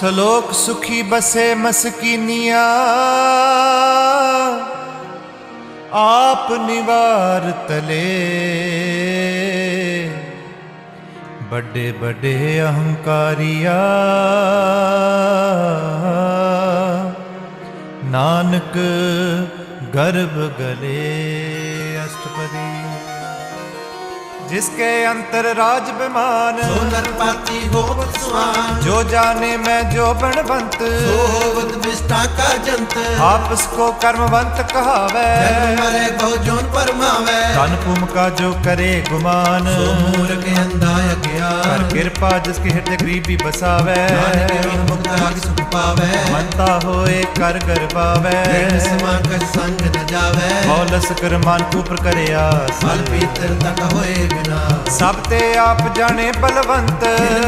ਸਲੋਕ ਸੁਖੀ ਬਸੇ ਮਸਕੀਨੀਆਂ ਆਪ ਨਿਵਾਰ ਤਲੇ ਵੱਡੇ ਵੱਡੇ ਅਹੰਕਾਰੀਆ ਨਾਨਕ ਗਰਭ ਗਲੇ ਅਸ਼ਟਪਦੀ जिसके अंतर राज विमान ਸੋ ਨਰਪਾਤੀ ਹੋਵਤ ਸੁਆਨ जो जाने मैं जो बनवंत ਸੋ ਹੋਵਤ ਵਿਸਟਾ ਕਾ ਜੰਤ आपस को कर्मवंत कहावै ਜਨਮ ਮਰੇ ਬਹੁ ਜੋਨ ਪਰਮਾਵੈ धन भूमिका जो करे गुमान ਸੋ ਮੂਰਖ ਅੰਧਾ ਅਗਿਆ कर कृपा जिसके हृदय गरीबी बसावै ਨਾਨਕ ਵਿਣ ਮੁਕਤ ਆਗ ਸੁਖ ਪਾਵੈ मनता होए कर कर पावै ਜਨ ਸਮਾਨ ਕਛ ਸੰਗ ਨ ਜਾਵੈ मौलस कर मान कुपर करे आस ਫਲ ਪੀਤਰ ਤਕ ਹੋਏ ਬਿਨਾ सब ते आप जाने बलवंत ਦਿਲ में ਹੋਏ ਜਾਏ